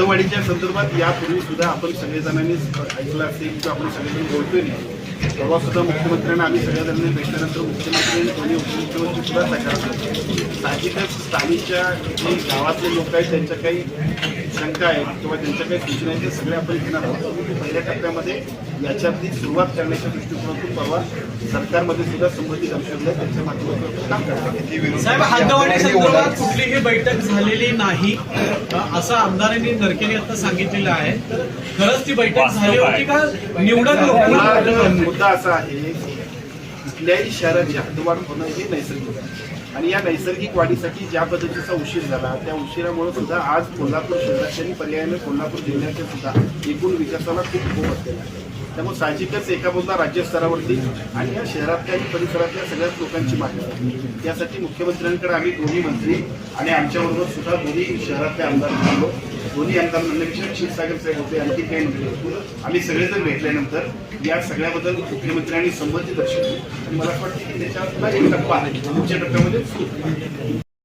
हद्दवाढीच्या संदर्भात यापूर्वी सुद्धा आपण सगळेजणांनी ऐकलं असेल किंवा आपण सगळेजण बोलतोय नाही. तेव्हा सुद्धा मुख्यमंत्र्यांना आम्ही सगळ्याजणांनी भेटल्यानंतर मुख्यमंत्री आणि दोन्ही उपमुख्यमंत्री सुद्धा सकारात्मक साहजिकच स्थानिकच्या जे गावातले लोक आहेत त्यांच्या काही शंका आहेत किंवा त्यांच्या काही सूचना आहेत ते सगळे आपण घेणार आहोत. पहिल्या टप्प्यामध्ये याच्यातली सुरुवात करण्याच्या दृष्टिकोनातून परवा सरकारमध्ये सुद्धा दर्शवली आहे. त्याच्या माध्यमातून काम कुठलीही बैठक झालेली नाही. असं आमदारांनी नरकेने आता सांगितलेलं आहे. तर खरंच ती बैठक झाली होती का? निवडक मुद्दा असा आहे कुठल्याही शहराची हद्दवाढ होणं हे नैसर्गिक आहे. आणि या नैसर्गिक वाढीसाठी ज्या पद्धतीचा उशीर झाला त्या उशिरामुळे सुद्धा आज कोल्हापूर शहराच्या आणि पर्यायाने कोल्हापूर जिल्ह्याच्या सुद्धा एकूण विकासाला खूप खूप असलेला आहे. त्यामुळे साहजिकच एका बाजूला राज्यस्तरावरती आणि या शहरातल्या आणि परिसरातल्या सगळ्याच लोकांची मागणी त्यासाठी मुख्यमंत्र्यांकडे आम्ही दोन्ही मंत्री आणि आमच्याबरोबर सुद्धा दोन्ही शहरातले आमदार झालो. दोन्ही आमदार म्हणण्यापेक्षा क्षीरसागर साहेब होते आणखी काही मंत्री आम्ही सगळेजण भेटल्यानंतर या सगळ्याबद्दल मुख्यमंत्र्यांनी संमती दर्शवली. आणि मला वाटतं की त्याच्यावर एक टप्पा पुढच्या टप्प्यामध्ये सुरू